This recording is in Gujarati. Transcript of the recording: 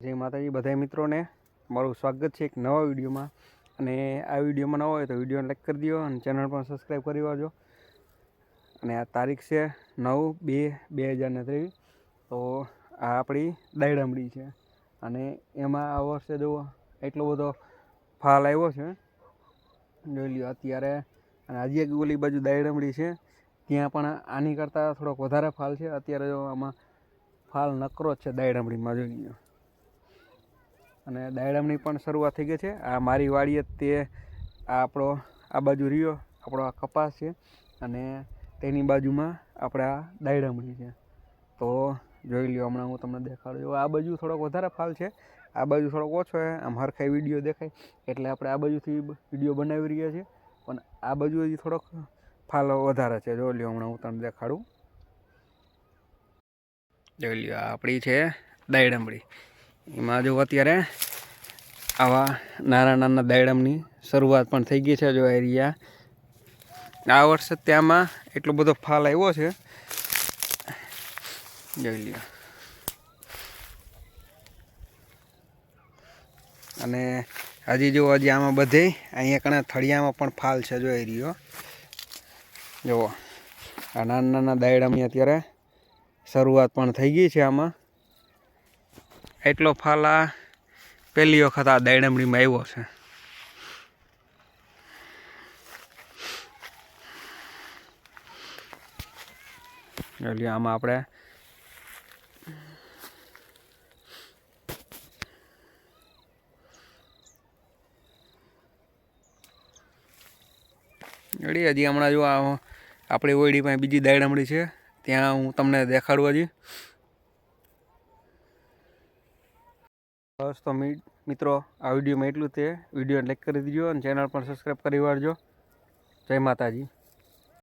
જય માતાજી બધા મિત્રોને. મારું સ્વાગત છે એક નવા વિડીયોમાં. અને આ વિડીયોમાં નવો હોય તો વિડીયોને લાઈક કરી દો અને ચેનલ પણ સબસ્ક્રાઈબ કરી વાજો અને આ તારીખ છે નવ બે બે હજાર ને ત્રેવીસ. તો આ આપણી દાયડામડી છે. અને એમાં આ વર્ષે જો એટલો બધો ફાલ આવ્યો છે. જોઈ લ્યો અત્યારે. અને હજી એક ઓલી બાજુ દાયડામડી છે, ત્યાં પણ આની કરતાં થોડોક વધારે ફાલ છે. અત્યારે જો આમાં ફાલ નકરો જ છે દાયડામડીમાં જોઈ લ્યો. અને દાયડમની પણ શરૂઆત થઈ ગઈ છે. આ મારી વાડીએ તે, આ આપણો, આ બાજુ રહ્યો, આપણો આ કપાસ છે અને તેની બાજુમાં આપણા આ દાયડમડી છે. તો જોઈ લ્યો, હમણાં હું તમને દેખાડું. આ બાજુ થોડોક વધારે ફાલ છે, આ બાજુ થોડોક ઓછો છે. આમ હરખાઈ વીડિયો દેખાય, એટલે આપણે આ બાજુથી વીડિયો બનાવી રહ્યા છીએ. પણ આ બાજુ હજી થોડોક ફાલ વધારે છે. જોઈ લ્યો, હમણાં હું તમને દેખાડું. જોઈ લ્યો આપણી છે દાયડમડી એમાં જો અત્યારે આવા નાના નાના દાયડમની શરૂઆત પણ થઈ ગઈ છે જો એરિયા. આ વર્ષે ત્યાંમાં એટલો બધો ફાલ આવ્યો છે. જોઈ લ્યો. અને હજી જો હજી આમાં બધે અહીંયા કણે થળિયામાં પણ ફાલ છે જો એરિયો. જુઓ. આ નાના નાના દાયડાની અત્યારે શરૂઆત પણ થઈ ગઈ છે આમાં. એટલો ફાલ પહેલી વખત આ દાયડમડીમાં આવ્યો છે. એટલે આમાં આપણે રેડી હજી હમણાં જો આપણી ઓયડી પાસે બીજી દાયડમડી છે, ત્યાં હું તમને દેખાડું હજી. બસ તો મિત્રો, આ વિડીયોમાં એટલું તે વીડિયો લાઈક કરી દીજો અને ચેનલ પણ સબસ્ક્રાઈબ કરી વાળજો. જય માતાજી.